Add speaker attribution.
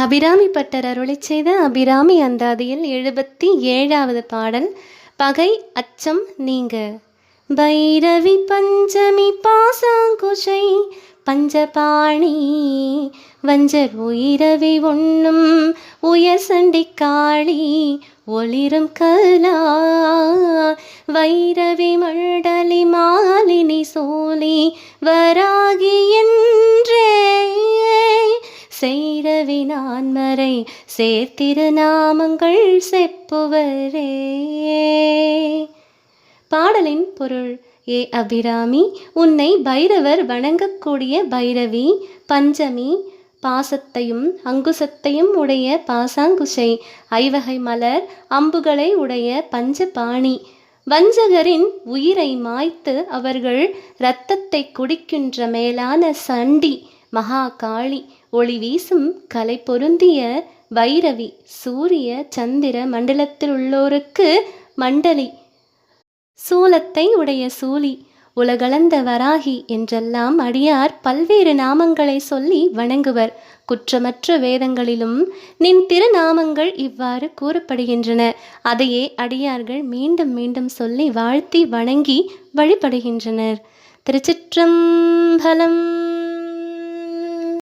Speaker 1: Abirami butter அருளை செய்த அபிராமி அந்தாதியில் எழுபத்தி ஏழாவது பாடல் பகை அச்சம் நீங்க. பைரவி பஞ்சமி பாசாங்குஷை பஞ்சபாணி வஞ்சர் உயிரவி உண்ணும் உயர் சண்டிக்காளி ஒளிரும் கலா. வைரவி மண்டலி மாலினி சோலி வராகி என்றே செய்ரவி நான்மறை சேர்த்திருநாமங்கள் செப்புவரே. பாடலின் பொருள் ஏ அபிராமி உன்னை பைரவர் வணங்கக்கூடிய பைரவி பஞ்சமி பாசத்தையும் அங்குசத்தையும் உடைய பாசாங்குஷை ஐவகை மலர் அம்புகளை உடைய பஞ்சபாணி. வஞ்சகரின் உயிரை மாய்த்து அவர்கள் இரத்தத்தை குடிக்கின்ற மேலான சண்டி. மகா காளி ஒளி வீசும் கலை பொருந்திய வைரவி சூரிய சந்திர மண்டலத்தில் உள்ளோருக்கு மண்டலி. சூலத்தை உடைய சூலி உலகளந்த வராகி என்றெல்லாம் அடியார் பல்வேறு நாமங்களை சொல்லி வணங்குவர். குற்றமற்ற வேதங்களிலும் நின் திருநாமங்கள் இவ்வாறு கூறப்படுகின்றன. அதையே அடியார்கள் மீண்டும் மீண்டும் சொல்லி வாழ்த்தி வணங்கி வழிபடுகின்றனர். திருச்சிற்றம்பலம்